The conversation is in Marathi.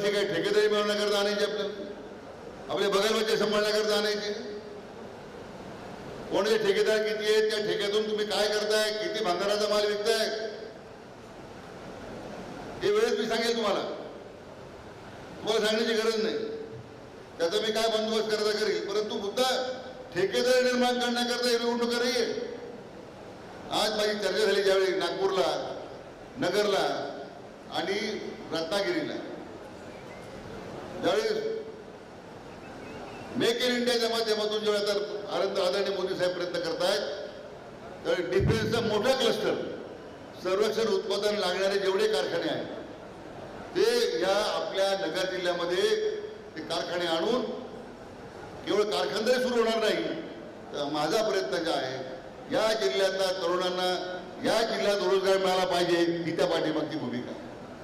ठेकेदारी म्हणण्याकरता आणायचे आपल्याला आपले? बगलवरचे सांभाळण्याकरता आणायचे कोणाचे ठेकेदार किती आहेत? त्या ठेक्यातून तुम्ही काय करताय? किती भांगाराचा माल विकताय? हे वेळेस मी सांगेल तुम्हाला. तुम्हाला सांगण्याची गरज नाही. त्याचा मी काय बंदोबस्त करता करील? परंतु मुद्दा ठेकेदार निर्माण करण्याकरता ही निवडणूक नाही आज माझी चर्चा झाली ज्यावेळी नागपूरला नगरला आणि रत्नागिरीला. ज्यावेळेस मेक इन इंडियाच्या माध्यमातून जेव्हा आता आनंद आदरणीय मोदी साहेब प्रयत्न करतायत तर डिफेन्सचा मोठा क्लस्टर संरक्षण उत्पादन लागणारे जेवढे कारखाने आहेत ते या आपल्या नगर जिल्ह्यामध्ये ते कारखाने आणून केवळ कारखानदारी सुरू होणार नाही तर माझा प्रयत्न काय आहे या जिल्ह्यातल्या तरुणांना या जिल्ह्यात रोजगार मिळाला पाहिजे ही त्या पाठीमागची भूमिका आहे.